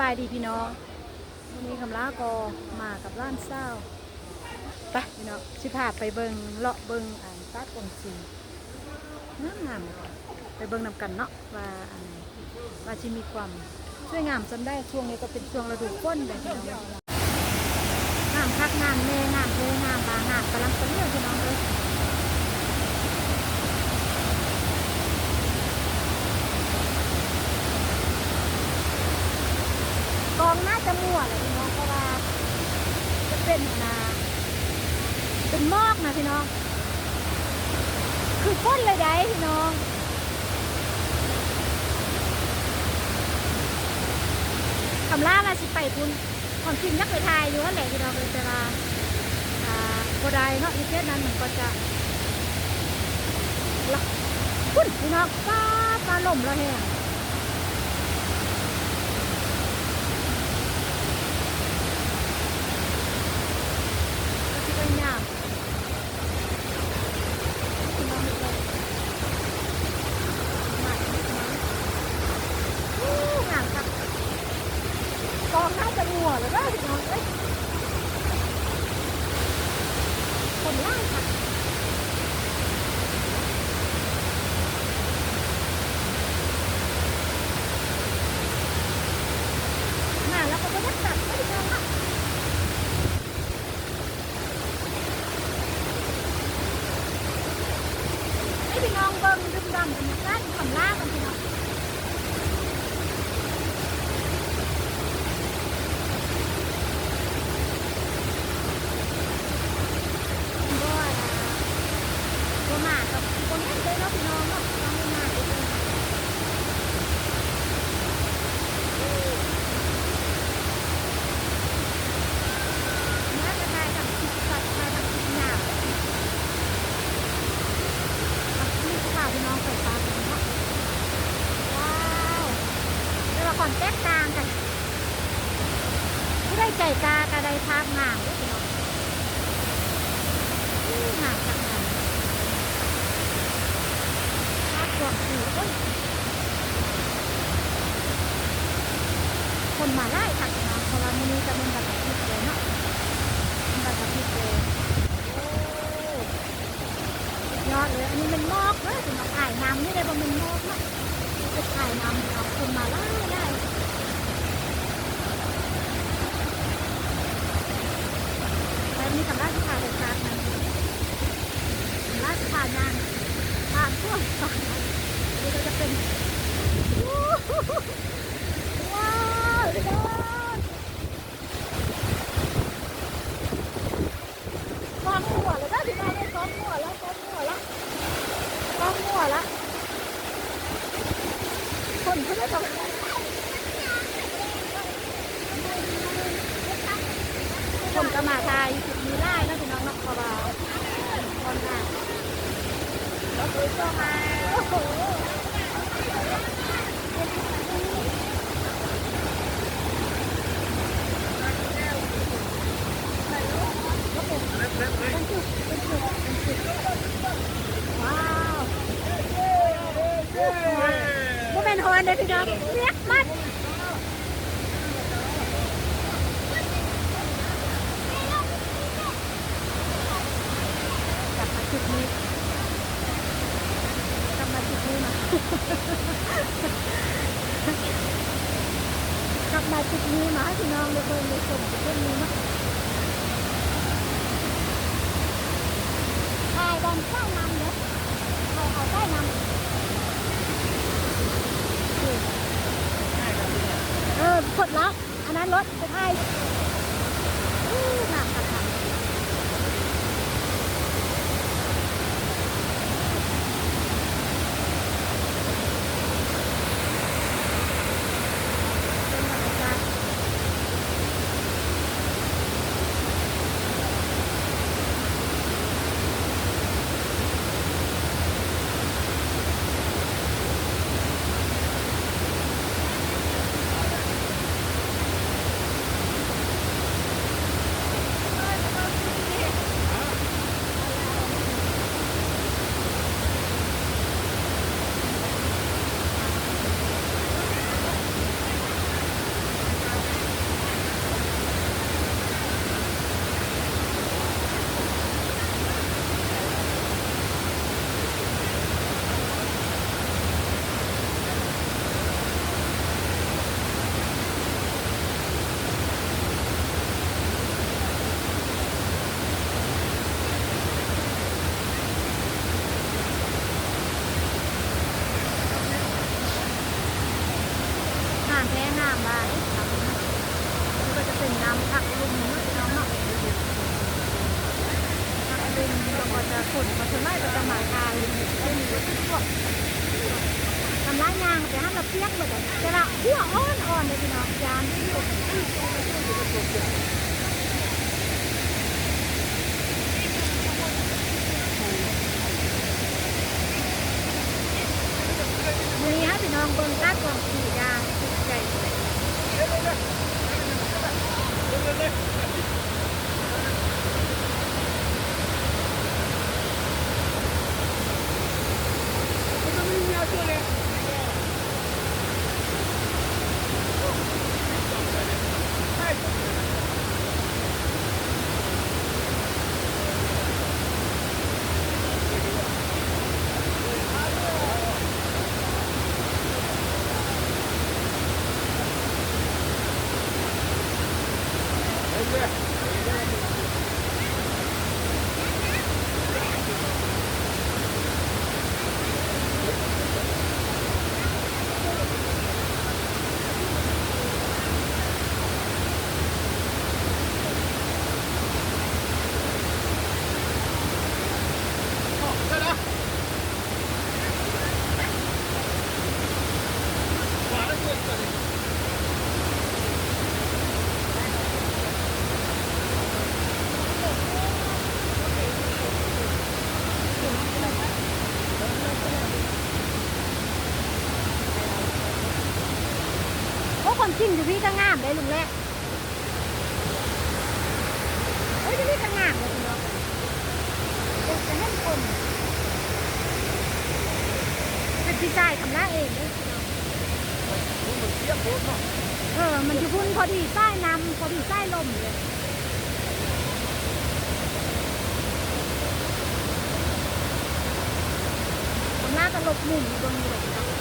บายดีพี่น้องวันนี้คำลาก็มากับร้านเศร้าไปพี่น้องสิพาไปเบิงเลาะเบิงอ่านตัดกงสีงามงามเลยค่ะไปเบิงนำกันเนาะว่าอันว่าจะมีความสวยงามจนได้ช่วงนี้ก็เป็นช่วงฤดูฝนเลยพี่น้องงามคักงามแม่งามเลยงามบางามกำลังเป็นเรื่องพี่น้องเลย กองน่า จะมั่วเลยพี่น้องเพราะว่าจะเป็นนาเป็นมอกนะพี่น้อง คือพ่นเลยได้พี่น้องคำล่ามาสิไปพุ่นความจริงนักไปทายอยู่นั่นแหละพี่น้องเลยแต่ว่าอ่าก็ได้เนาะอีเทสนั้นมันก็จะละพุ่นพี่น้องป้าปลาล่มแล้วแฮง ก็คิดว่าหยาบคุณน้องไม่เลยมาอีกนะอู้งามครับกองน่าจะงัวเลยนะพี่น้องเอ้ยคนไล่ค่ะน่าแล้วก็ไม่ได้ตัดไม่ได้ทำอะ ให้พี่น้องเบิ่งดึงดำกันด้านคำล่ากันพี่น้องบ่ว่าล่ะบ่มากับคนนั้นเลยเนาะพี่น้องเนาะฟังไม่มาเลยมาจะทายทำคลิปสัตว์ทายทำคลิปหยาบ นี่ค่ะพี่น้องใส่ตากันเนาะว้าวเดี๋ยวเราก่อนแตกต่างกันผู้ได้ใจตากระได้ภาพงามเด้วยพี่น้องอู้งามจังเลยภาพวงสีโอ้ยคนมาไล่ค่ะพี่น้องเพราะว่นี้จะเป็นแบบพิเศษเลยนาะเป็นแบบพิเศษยอดเลยอันนี้มันมอกเลยถึงมาถ่ายน้ำนี่เลยว่ามันมอกนะไปถ่ายน้ำเอาคนมาไล่ไล่แล้วมีสำนักที่ายเลยครับนะสำนักที่ถ่ายงานผ่านช่วงก่อนนี่ก็จะเป็นว้าวเด็กความหัวเลยนะที่มาเลยความหัวแล้วความหัวแล้วก็มั่วละคนเขาไม่ต้องผมก็มาทายจุดนี้ได้นะพี่น้องนักกบาคนหน้าแล้วคุยก็มาโอ้โหเป็นจุดเป็นจุดเป็นจุดว้าวบ่เป็น ฮอนเด้อพี่น้องเรียกมัดกลับมาจุดนี้กลับมาจุดนี้มากลับมาจุดนี้มาให้พี่น้องได้เบิ่งได้ชมจุดนี้เนาะถ่ายบอลเข้านำเด้อเอาเอาใต้นำ เออกดล็อกอันนั้นรถไปไทยอู้ น้ำแท้น้ำบ้านน้ำนี่ก็จะเป็นน้ำผักลุมน้ำเนาะผักลุมแล้วก็จะขนมาส่วนมากก็จะมายทานเป็นพวกทำร้ายยางแต่ห้ามเราเปียกหมดเลยแต่ละหัวอ่อนอ่อนเลยพี่น้องจานที่อยู่มือนี้ฮะพี่น้องเบิ่งตากล่องสียาง เลยโอ้คนจริงอยู่พี่ก็งามเลยลุงแรกเฮ้ยอยู่พี่ก็งามเลยพี่น้องเด็กจะเห็นคนเป็นดีไซน์ทำหน้าเองเลยพี่น้องเออ มันอยู่พุ่นพอดีใต้น้ำพอดีใต้ลมเลยทำหน้าตลบมุนอยู่ตรงนี้เลยน้อง